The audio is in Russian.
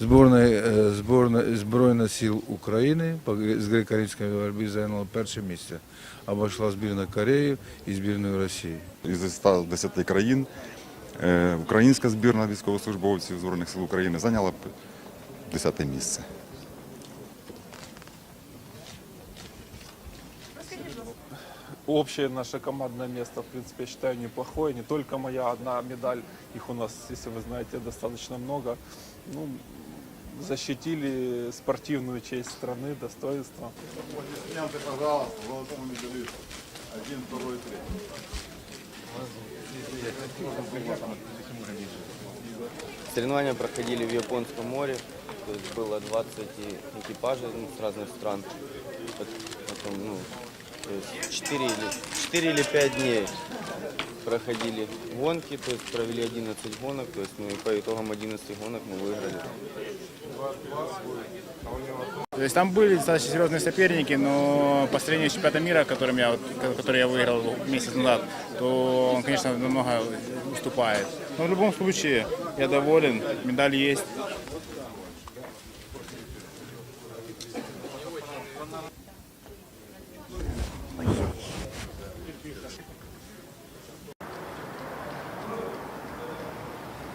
Е, Збройна сил України з греко-римської боротьби зайняла перше місце, обійшла збірна Кореї і збірної Росії. Із 110 країн е, українська збірна військовослужбовців Збройних сил України зайняла 10 місце. Общее наше командное место, в принципе, я считаю, неплохое. Не только моя одна медаль, их у нас, если вы знаете, достаточно много. Ну, защитили спортивную честь страны, достоинство. пожалуйста, золотому медалісту. Один, второй, третій. Соревнования проходили в Японском море, то есть было 20 экипажей ну, с разных стран. Пот- Потом, ну, то есть 4 или, 4 или 5 дней проходили гонки, то есть провели 11 гонок, то есть ну, и по итогам 11 гонок мы выиграли. То есть там были достаточно серьезные соперники, но по сравнению с чемпионатом мира, которым я, который я выиграл месяц назад, то он, конечно, намного уступает. Но в любом случае я доволен, медаль есть.